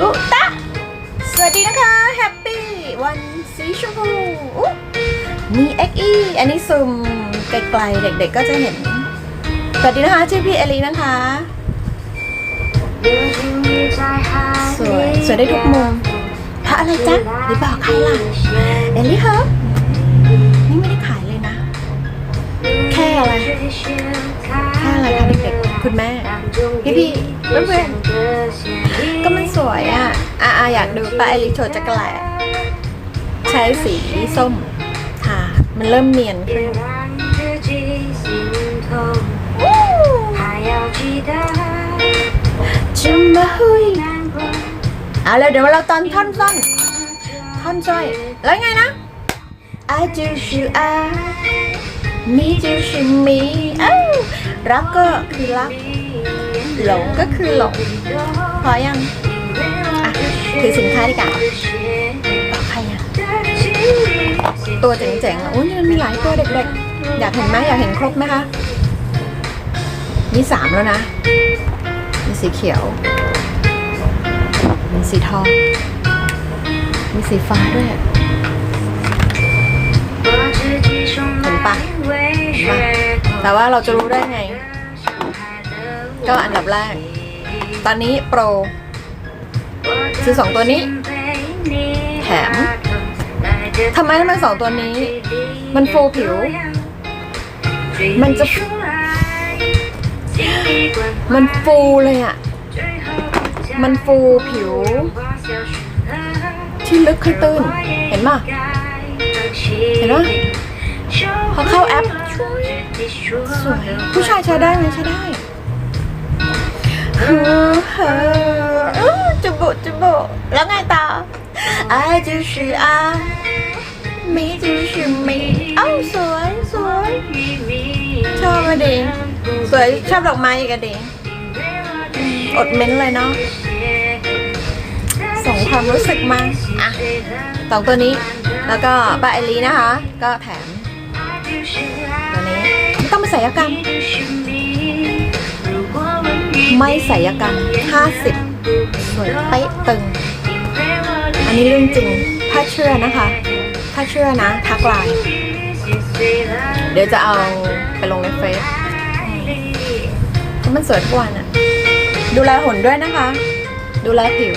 อุตะสวัสดีนะคะแฮปปี้วันสีชมพูอุ๊มีเอ็กอีอันนี้ซูมไกลๆเด็กๆก็จะเห็น สวัสดีนะคะชื่อพี่เอลีนะคะสวยสวยได้ทุกมุมพระอะไรจ๊ะหรือบอกใครล่ะเอลลี่ครับนี่ไม่ได้ขายเลยนะ แค่อะไรแค่อะไรคะเด็กๆคุณแม่พี่ๆเพื่อนๆก็มันส วยอะอะๆอยากดูป้าเอลิโชว์จักรแหลใช้สีส้มทามันเริ่มเนียนขึ้นจะมาหุยเอาเลยเดี๋ยวเราตอนท่อนซ่อนท่อนจ้อยแล้วไงนะอาจูชูอามีจูชูมีเอ้ารักก็คือรัก หลงก็คือหลง พอยัง อะถือสินค้าดีกว่าใครอะตัวเจ๋งๆอะโอ้ยมันมีหลายตัวเด็กๆ อยากเห็นไหมอยากเห็นครบไหมคะมีสามแล้วนะ มีสีเขียว มีสีทอง มีสีฟ้าด้วยเห็นปะแต่ว่าเราจะรู้ได้ไง ก็อันดับแรก ตอนนี้โปร ซื้อสองตัวนี้ แถมทำไมทำไมสองตัวนี้ มันฟูผิว มันจะ มันฟูเลยอะมันฟูผิว ที่ลึกคือตื้น เห็นปะเห็นปะพอเข้าแอปสวยผู้ชายใช้ได้ไหมใช้ได้ บุจุบุแล้วไงต่อ爱就是爱มี就是มีเอ้าสวยสวย ชอบอะดิ สวยชอบดอกไม้อีกอะดิ อดเม้นเลยเนาะ ส่งความรู้สึกมา อ่ะสองตัวนี้ แล้วก็ปลาไอรีนะคะ ก็แถม ตัวนี้ไม่ต้องมาศัลยกรรม ไม่ศัลยกรรม 50 สวยเป๊ะตึง อันนี้เรื่องจริง ถ้าเชื่อนะคะ ถ้าเชื่อนะ ทักไลน์เดี๋ยวจะเอาไปลงในเฟซเพราะมันสวยทุกวันอะดูแลหุ่นด้วยนะคะ ดูแลผิว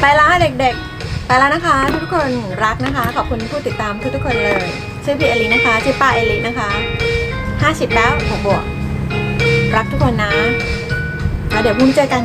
ไปแล้วค่ะเด็กๆ ไปแล้วนะคะ ทุกคนรักนะคะ ขอบคุณผู้ติดตามทุกๆคนเลย ชื่อพี่เอลินะคะ ชื่อป้าเอลินะคะ50แล้วบวกบวกๆรักทุกคนนะ แล้วเดี๋ยวพรุ่งนี้เจอกัน